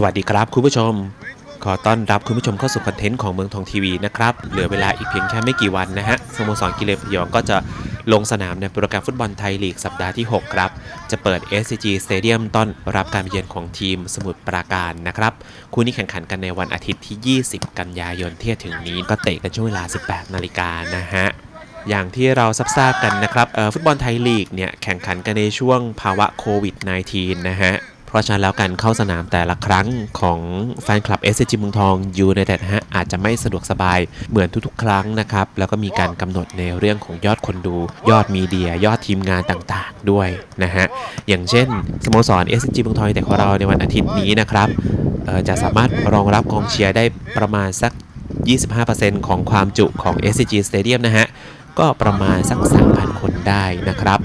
สวัสดีครับคุณผู้ชม ขอต้อนรับคุณผู้ชมเข้าสู่คอนเทนต์ของเมืองทองทีวีนะครับ เหลือเวลาอีกเพียงแค่ไม่กี่วันนะฮะสโมสรกิเลนพยองก็จะลงสนามในโปรแกรมฟุตบอลไทยลีกสัปดาห์ที่ 6 ครับ จะเปิด SCG Stadium ต้อนรับการเยือนของทีมสมุทรปราการนะครับ คู่นี้แข่งขันกันในวันอาทิตย์ที่ 20 กันยายนที่จะถึงนี้ก็เตะกันช่วงเวลา 18 นาฬิกานะฮะอย่างที่เราทราบกันนะครับเอ่อฟุตบอลไทยลีกเนี่ยแข่งขันกันในช่วงภาวะโควิด -19 นะฮะ เพราะฉะนั้นแล้วการเข้าสนามแต่ละครั้งของแฟนคลับ s อ g เมืองทองยูในแต่ฮะอาจจะไม่สะดวกสบายเหมือนทุกๆ ครั้งนะครับ แล้วก็มีการกำหนดในเรื่องของยอดคนดู ยอดมีเดีย ยอดทีมงานต่างๆด้วยนะฮะ อย่างเช่นสโมสร s อ g เมืองทองแต่ของเราในวันอาทิตย์นี้นะครับจะสามารถรองรับกองเชียร์ได้ประมาณสัก 25%ของความจุของ SCG Stadium นะฮะก็ประมาณสัก 3,000 คนได้นะครับ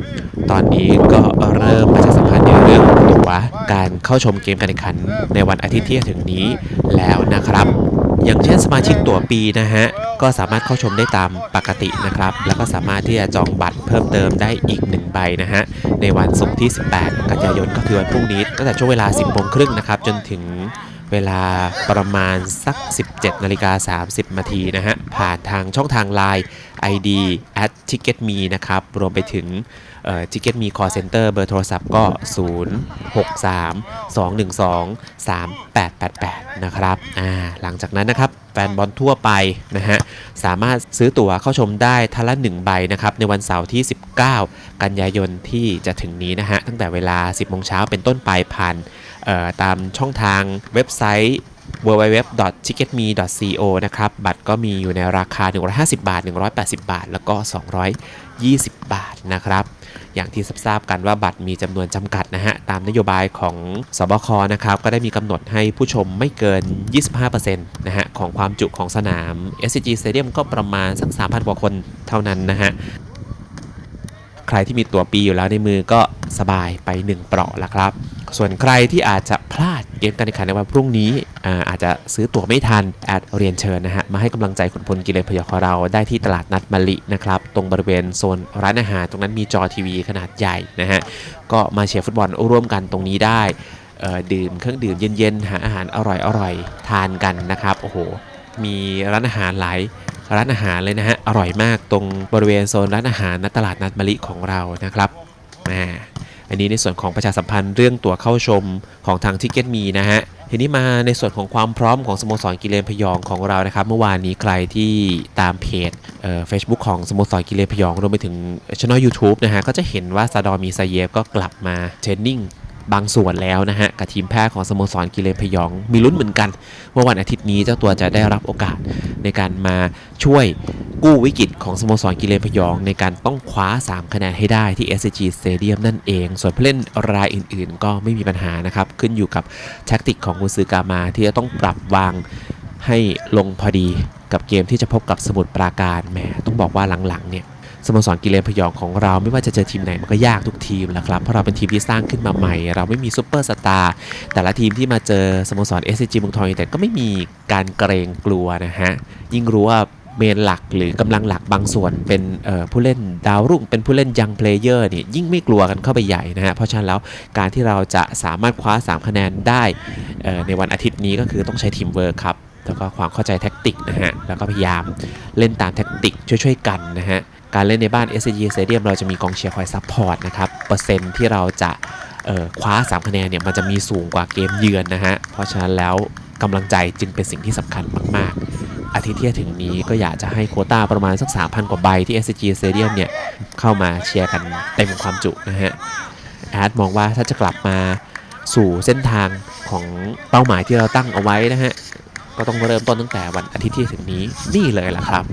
ตอนนี้ก็เริ่มประชาสัมพันธ์ในเรื่องตัว เข้าชมเกมการแข่งขันในวันอาทิตย์ที่จะถึงนี้แล้วนะครับ อย่างเช่นสมาชิกตั๋วปีนะฮะก็สามารถเข้าชมได้ตามปกตินะครับ แล้วก็สามารถที่จะจองบัตรเพิ่มเติมได้อีก1ใบนะฮะในวันศุกร์ที่ 18 กันยายนก็คือวันพรุ่งนี้ตั้งแต่ช่วงเวลา 10โมงครึ่งนะครับจนถึงเวลาประมาณสัก 17นาฬิกา30นาทีนะฮะผ่านทางช่องทาง Line ID at ticketme นะครับ รวมไปถึง ticketme call center เบอร์โทรศัพท์ก็ 063 212 3888 นะครับ อ่า หลังจากนั้นนะครับ แฟนบอลทั่วไปนะฮะ สามารถซื้อตั๋วเข้าชมได้ทันละ 1 ใบนะครับ ในวันเสาร์ที่ 19 กันยายนที่จะถึงนี้นะฮะ ตั้งแต่เวลา 10โมงเช้าเป็นต้นไปผ่านเอ่อตามช่องทางเว็บไซต์ www.ticketme.co นะครับ บัตรก็มีอยู่ในราคา 150 บาท 180 บาท แล้วก็ 220 บาทนะครับ อย่างที่ทราบกันว่าบัตรมีจำนวนจำกัดนะฮะ ตามนโยบายของสบคนะครับ ก็ได้มีกำหนดให้ผู้ชมไม่เกิน 25%นะฮะ ของความจุของสนาม SCG Stadium ก็ประมาณสัก 3,000 กว่าคนเท่านั้นนะฮะ รที่มีตั๋วปีอยู่แล้วในมือก็สบายไป 1 เปราะละครับ ส่วนใครที่อาจจะพลาดเกมการแข่งขันในวันพรุ่งนี้อาอาจจะซื้อตั๋วไม่ทันแอดเรียนเชิญนะฮะมาให้กำลังใจขุนพลกิเลนพยองของเราได้ที่ตลาดนัดมะลินะครับตรงบริเวณโซนร้านอาหารตรงนั้นมีจอทีวีขนาดใหญ่นะฮะก็มาเชียร์ฟุตบอลร่วมกันตรงนี้ได้ดื่มเครื่องดื่มเย็นๆ หาอาหารอร่อยๆ ทานกันนะครับ โอ้โห มีร้านอาหารหลาย ร้านอาหารเลยนะฮะ อร่อยมากตรงบริเวณโซนร้านอาหารณตลาดนัดมะลิของเรานะครับอ่าอันนี้ในส่วนของประชาสัมพันธ์เรื่องตั๋วเข้าชมของทางทิกเก็ตมีนะฮะทีนี้มาในส่วนของความพร้อมของสโมสรกิเลนพยองของเรานะครับ เมื่อวานนี้ใครที่ตามเพจเอ่อ Facebook ของสโมสรกิเลนพยองรวมไปถึงช่อง YouTube นะฮะก็จะเห็นว่าซาดอมีซาเยฟก็กลับมาเทรนนิ่ง บางส่วนแล้วนะฮะ กับทีมแพทย์ของสโมสรกิเลนพยอง มีลุ้นเหมือนกัน ว่าวันอาทิตย์นี้เจ้าตัวจะได้รับโอกาสในการมาช่วยกู้วิกฤตของสโมสรกิเลนพยอง ในการต้องคว้า 3 คะแนนให้ได้ที่ SCG Stadium นั่นเอง ส่วนผู้เล่นรายอื่นๆ ก็ไม่มีปัญหานะครับ ขึ้นอยู่กับแท็กติกของกุซือกามาที่จะต้องปรับวางให้ลงพอดีกับเกมที่จะพบกับสมุทรปราการแหมต้องบอกว่าหลังๆเนี่ย สโมสรกิเลนพยองของเราไม่ว่าจะเจอทีมไหนมันก็ยากทุกทีมแหละครับ เพราะเราเป็นทีมที่สร้างขึ้นมาใหม่ เราไม่มีซูเปอร์สตาร์แต่ละทีมที่มาเจอสโมสร s c g เมืองทองแต่ก็ไม่มีการเกรงกลัวนะฮะ ยิ่งรู้ว่าเมนหลักหรือกำลังหลักบางส่วนเป็นผู้เล่นดาวรุ่ง เป็นผู้เล่นยังเพลเยอร์นี่ยิ่งไม่กลัวกันเข้าไปใหญ่นะฮะ เพราะฉะนั้นแล้วการที่เราจะสามารถคว้า 3 คะแนนได้ในวันอาทิตย์นี้ก็คือต้องใช้ทีมเวิร์คครับแล้วก็ความเข้าใจแท็กติกนะฮะแล้วก็พยายามเล่นตามแท็กติกช่วยๆกันนะฮะ การเล่นในบ้าน s g Stadium เราจะมีกองเชียร์คอยซัพพอร์ตนะครับ เปอร์เซ็นต์ที่เราจะคว้า 3 คะแนนเนี่ยมันจะมีสูงกว่าเกมเยือนนะฮะ เพราะฉะนั้นแล้วกำลังใจจึงเป็นสิ่งที่สำคัญมาก ๆ อาทิตย์ที่ถึงนี้ก็อยากจะให้โควต้าประมาณสัก 3,000 กว่าใบที่ SG Stadium เนี่ยเข้ามาเชียร์กันเต็มความจุนะฮะ แอดมองว่าถ้าจะกลับมาสู่เส้นทางของเป้าหมายที่เราตั้งเอาไว้นะฮะ ก็ต้องเริ่มต้นตั้งแต่วันอาทิตย์ที่ถึงนี้นี่เลยล่ะครับ